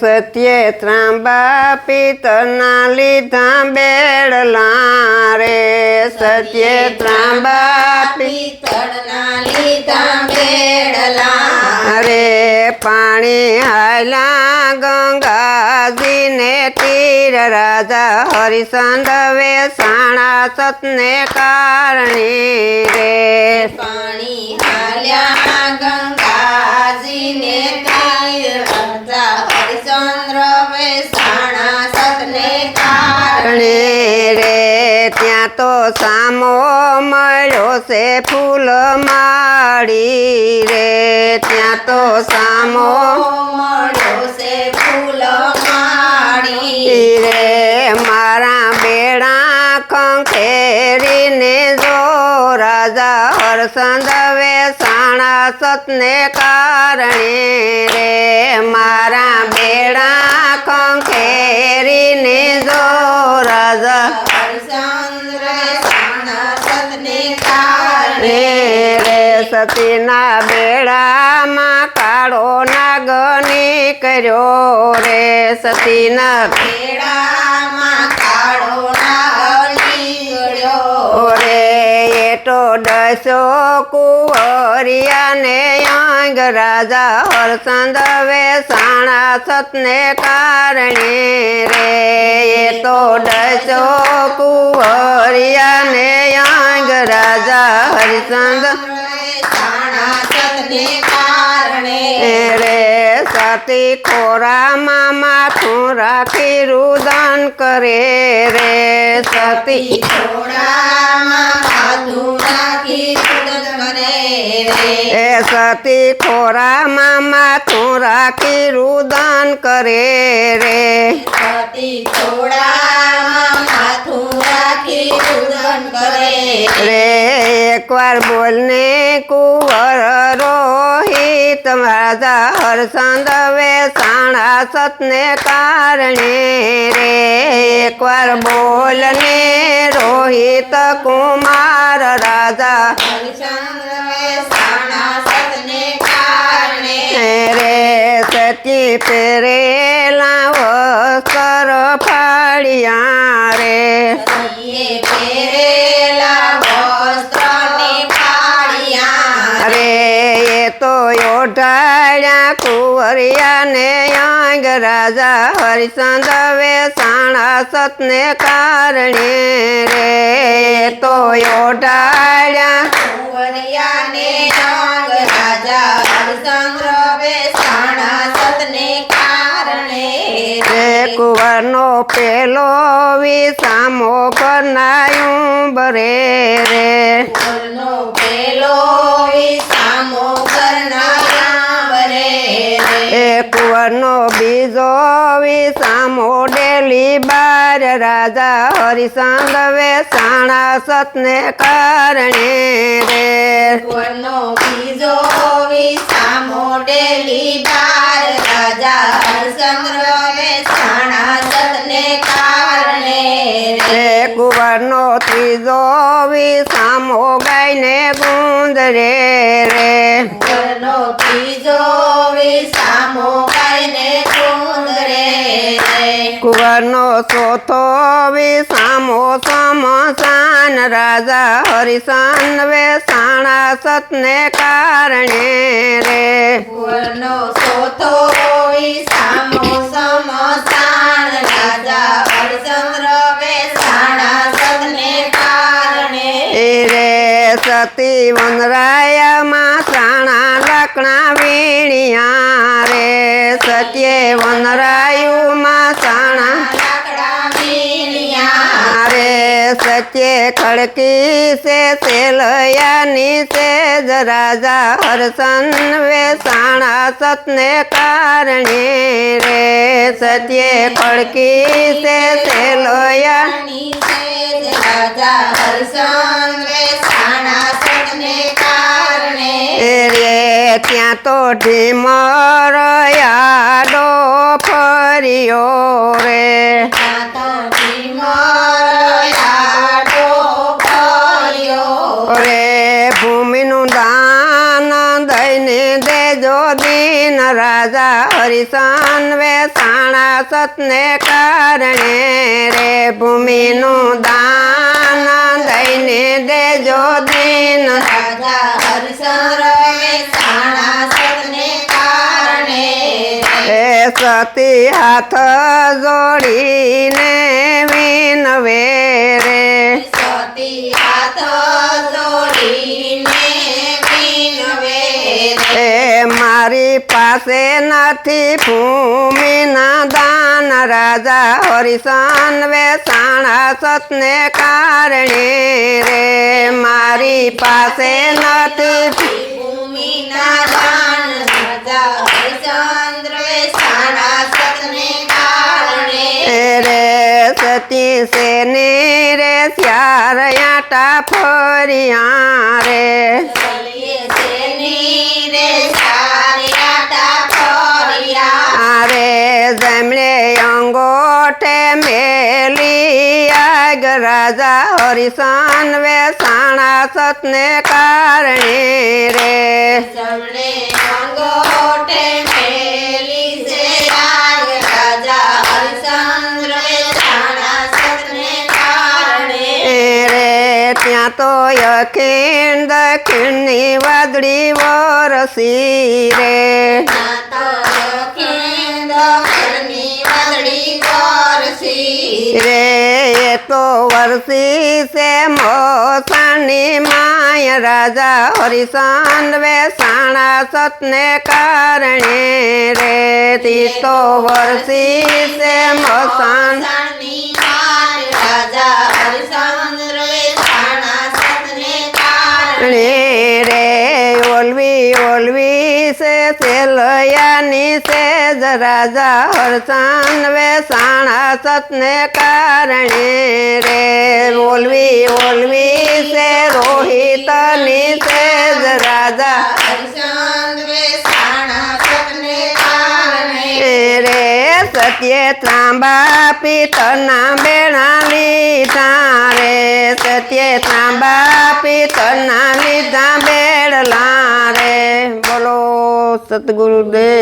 સત્યે ત્રાંબા પિતરના લીધા બેડલા રે સત્યે ત્રાંબા પિતરના લીધા બેડલા રે પાણી હાલા ગંગાજીને તીર રાજા હરિસંદ વેસાણા સતને કારણે રે પાણી હાલ્યા ગંગાજીને ત્યાં તો સામો મળ્યો છે ફૂલ માળી રે ત્યાં તો સામો મળ્યો છે રે મારા બેડા કંખેરીને જો રાજા હરસંદ વેસાણા સતને કારણે રે મારા બેડા કંખેરીને જો રાજા સતીના ભેડા માં કાળો નગની કર્યો રે સતીના ભેડા માં કાળો નગળી ગયો રે એતો દસ કોહરિયા ને અંગ રાજા હરસંદ વેસાણ સતને કરણી રે એતો દસ કોહરિયા ને અંગ રાજા હરસંદ सती खोरा मामा छोरा फिरुदन करे रे सती ए सती खोरा मामा छोरा फिरुदन करे रे सती करे रे एक बार बोलने को और रोहित माता हर संद वे साणा सतने कारण रे एक बार बोलने रोहित कुमार राजा सतने कारण रे सती पेरे રાજા હરિચંદ વેસાણા સતને કારણે રે તો ઓઢાડ્યા રાજા હરિચંદ્ર વેસાણા સતને કારણે રે પેલો વિસામો કરનાયું બરે રે પેલો વિસામો કરનાયા એ કુંવરનો બીજો વિસામો ડેલી બાર રાજા હરિસંદ સાણા સતને કારણે રે કુંવરનો બીજો વિસામો ડેલી બાર રાજા હરિસંદ વેસાણા સતને કારણે રે કુંવરનો ત્રીજો વિસામો ગાયને ગુંદ રે રે કુંવરનો ત્રીજો કુંવરનો સોથો વિસામો સમસાન રાજા હરિસન વેસાણા સતને કારણે રે કુંવરનો સોથો વિસામો સમસાન રાજા હરિચંદ્ર વેસાણા સતને કારણે રે સતી વનરાય વનરાયુમાં ચાણા રે સચે ખડકી સે સેલયાની સે રાજા હરસન વેસાણા સતને કારણે રે સત્ય ખડકી સે સેલયાની સે રાજા હરસન વેસાણા સતને કારણે રે ત્યાં તો ઢીમરયાડો ફર્યો રે રે ભૂમિનું દાન દઈને દેજો દીન રાજા હરિસન વેસાણા સતને કારણે રે ભૂમિનું દાન દઈને દેજો દીન રાજા હરિસન પ્રતિ હાથ જોડીને વિનવે રે સતી હાથ જોડીને વિનવે રે મારી પાસે નથી ભૂમિના દાન રાજા હરિસન વેસાણા સતને કારણે રે મારી પાસે નથી ભૂમિના દાન से ने रे स्यार आटा फोरिया रे अरे जमले अंगोठे मेली आग राजा हरिसान वे साणा सतने कारणी रे जमले अंगोठे मेली से आग राजा तोय खेंद खिणी वदड़ी वो रसी रे तो रे तो वर्षी से मोसनी माय राजा हरिशन वे साणा सतने कारणे रे ती तो, तो वर्षी से मोसन पानी से जरा और सान वे साणा सतने कारणे रे बोलवी बोलवी से रोहित नी से जरा सत्य सत्ये तांबा पीतना बेणा लीधा रे सत्ये तांबा पीतना लीधा बेड़ला रे बोलो सतगुरुदेव